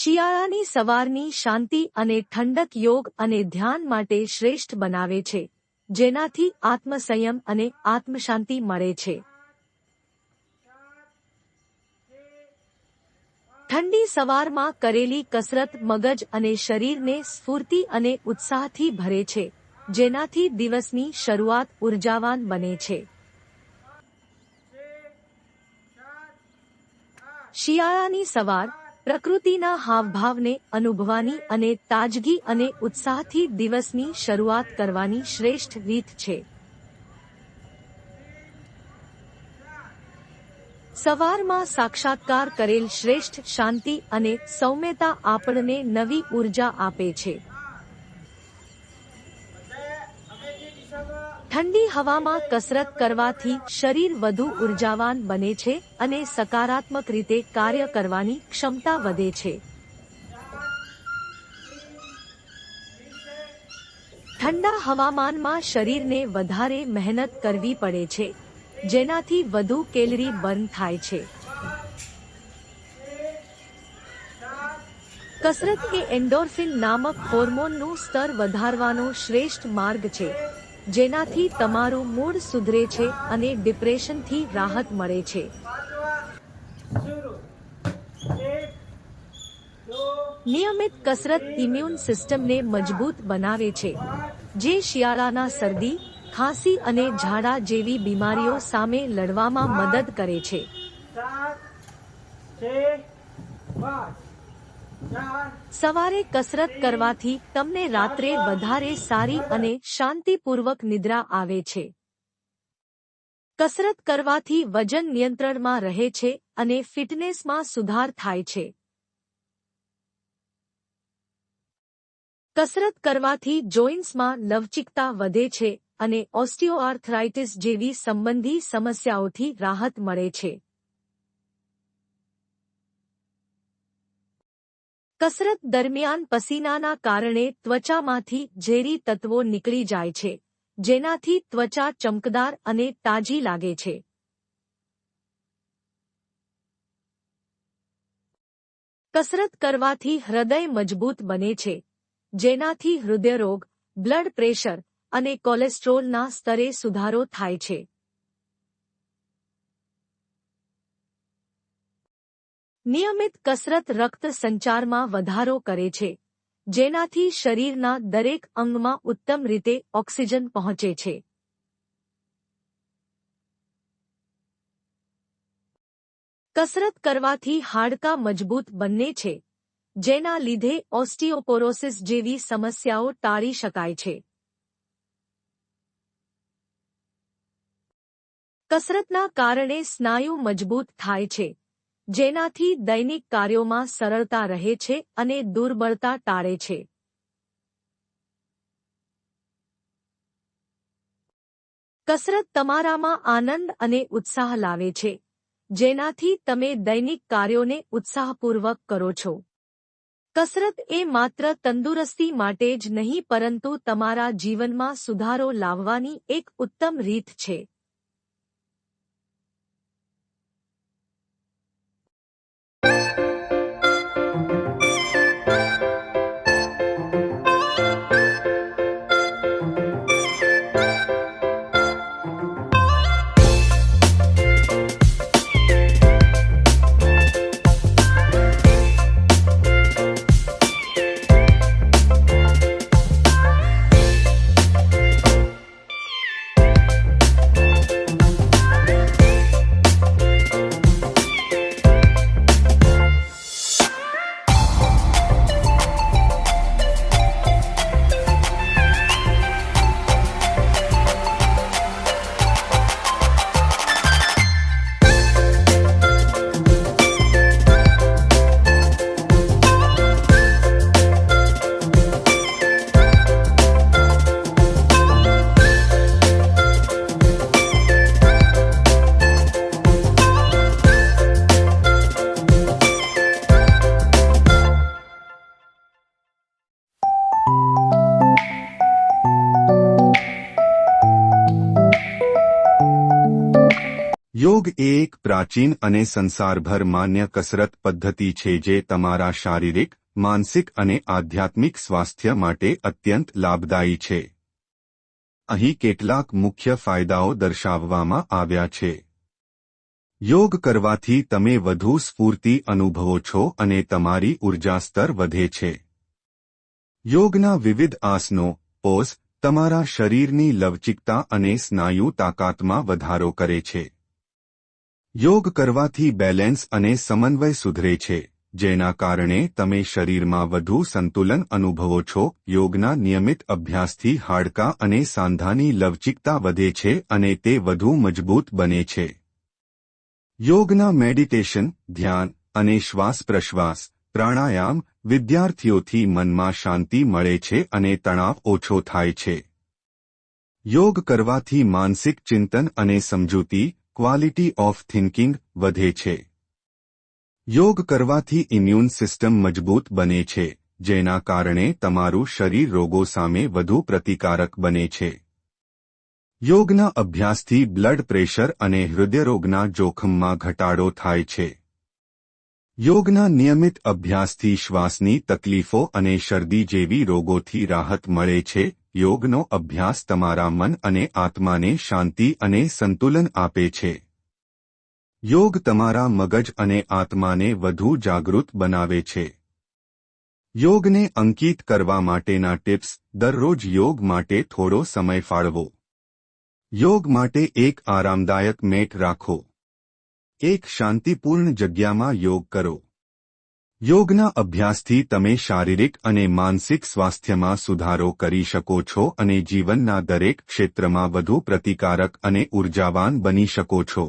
શિયાળાની સવારની શાંતિ અને ઠંડક યોગ અને ધ્યાન માટે શ્રેષ્ઠ બનાવે છે, જેનાથી આત્મસંયમ અને આત્મશાંતિ મળે છે. ઠંડી સવારમાં કરેલી કસરત મગજ અને શરીરને સ્ફૂર્તિ અને ઉત્સાહથી ભરે છે, જેનાથી દિવસની શરૂઆત ઉર્જાવાન બને છે. શિયાળાની સવાર પ્રકૃતિના હાવભાવને અનુભવાની અને તાજગી અને ઉત્સાહથી દિવસની શરૂઆત કરવાની શ્રેષ્ઠ રીત છે. સવારમાં સાક્ષાત્કાર કરેલ શ્રેષ્ઠ શાંતિ અને સૌમ્યતા આપણને નવી ઊર્જા આપે છે. ઠંડી હવામાં કસરત કરવાથી શરીર વધુ ઉર્જાવાન બને છે અને સકારાત્મક રીતે કાર્ય કરવાની ક્ષમતા વધે છે. ઠંડા હવામાનમાં શરીરને વધારે મહેનત કરવી પડે છે, જેનાથી વધુ કેલરી બર્ન થાય છે. કસરત એ એન્ડોર્ફિન નામક હોર્મોનનું સ્તર વધારવાનો શ્રેષ્ઠ માર્ગ છે. જેનાથી તમારું મૂડ સુધરે છે અને ડિપ્રેશનથી રાહત મળે છે. નિયમિત કસરત ઇમ્યુન સિસ્ટમને મજબૂત બનાવે છે. જે શિયાળાના શરદી, ખાંસી અને ઝાડા જેવી બીમારીઓ સામે લડવામાં મદદ કરે છે. સવારે કસરત કરવાથી તમને રાત્રે વધારે સારી અને શાંતિપૂર્વક નિદ્રા આવે છે. કસરત કરવાથી વજન નિયંત્રણમાં રહે છે અને ફિટનેસમાં સુધાર થાય છે. કસરત કરવાથી જોઇન્ટ્સમાં લવચિકતા વધે છે અને ઓસ્ટિયોઆર્થરાઇટિસ જેવી સંબંધી સમસ્યાઓથી રાહત મળે છે. કસરત દરમિયાન પસીનાના કારણે ત્વચામાંથી ઝેરી તત્વો નીકળી જાય છે, જેનાથી ત્વચા ચમકદાર અને તાજી લાગે છે. કસરત કરવાથી હૃદય મજબૂત બને છે, જેનાથી હૃદયરોગ, બ્લડ પ્રેશર અને કોલેસ્ટ્રોલના સ્તરે સુધારો થાય છે. નિયમિત કસરત રક્ત સંચારમાં વધારો કરે છે, જેનાથી શરીરના દરેક અંગમાં ઉત્તમ રીતે ઓક્સિજન પહોંચે છે. કસરત કરવાથી હાડકાં મજબૂત બને છે, જેના લીધે ઓસ્ટિયોપોરોસિસ જેવી સમસ્યાઓ ટાળી શકાય છે. કસરતના કારણે સ્નાયુ મજબૂત થાય છે. જેનાથી દૈનિક કાર્યોમાં સરળતા રહે છે અને દુર્બળતા ટાળે છે. કસરત તમારામાં આનંદ અને ઉત્સાહ લાવે છે, જેનાથી તમે દૈનિક કાર્યોને ઉત્સાહપૂર્વક કરો છો. કસરત એ માત્ર તંદુરસ્તી માટે જ નહીં, પરંતુ તમારા જીવનમાં સુધારો લાવવાની એક ઉત્તમ રીત છે. એ એક પ્રાચીન અને સંસારભર માન્ય કસરત પદ્ધતિ છે જે તમારા શારીરિક, માનસિક અને આધ્યાત્મિક સ્વાસ્થ્ય માટે અત્યંત લાભદાયી છે. અહીં કેટલાક મુખ્ય ફાયદાઓ દર્શાવવામાં આવ્યા છે. યોગ કરવાથી તમે વધુ સ્ફૂર્તિ અનુભવો છો અને તમારી ઊર્જા સ્તર વધે છે. યોગના વિવિધ આસનો, પોઝ, તમારા શરીરની લવચિકતા અને સ્નાયુ તાકાતમાં વધારો કરે છે. યોગ કરવાથી બેલેન્સ અને સમન્વય સુધરે છે, જેના કારણે તમે શરીરમાં વધુ સંતુલન અનુભવો છો, યોગના નિયમિત અભ્યાસથી હાડકાં અને સાંધાની લવચિકતા વધે છે અને તે વધુ મજબૂત બને છે. યોગના મેડિટેશન, ધ્યાન અને શ્વાસ પ્રશ્વાસ પ્રાણાયામ વિદ્યાર્થીઓથી મનમાં શાંતિ મળે છે અને તણાવ ઓછો થાય છે. યોગ કરવાથી માનસિક ચિંતન અને સમજૂતી ક્વોલિટી ઓફ થિંકિંગ વધે છે. યોગ કરવાથી ઇમ્યુન સિસ્ટમ મજબૂત બને છે, જેના કારણે તમારું શરીર રોગો સામે વધુ પ્રતિકારક બને છે. યોગના અભ્યાસથી બ્લડ પ્રેશર અને હૃદયરોગના જોખમમાં ઘટાડો થાય છે. યોગના નિયમિત અભ્યાસથી શ્વાસની તકલીફો અને શરદી જેવી રોગોથી રાહત મળે છે યોગનો અભ્યાસ તમારા મન અને આત્માને શાંતિ અને સંતુલન આપે છે. યોગ તમારા મગજ અને આત્માને વધુ જાગૃત બનાવે છે. યોગને અંકિત કરવા માટેના ટિપ્સ દરરોજ યોગ માટે થોડો સમય ફાળવો. યોગ માટે એક આરામદાયક મેટ રાખો. એક શાંતિપૂર્ણ જગ્યામાં યોગ કરો. યોગના અભ્યાસથી તમે શારીરિક અને માનસિક સ્વાસ્થ્યમાં સુધારો કરી શકો છો અને જીવનના દરેક ક્ષેત્રમાં વધુ પ્રતિકારક અને ઉર્જાવાન બની શકો છો.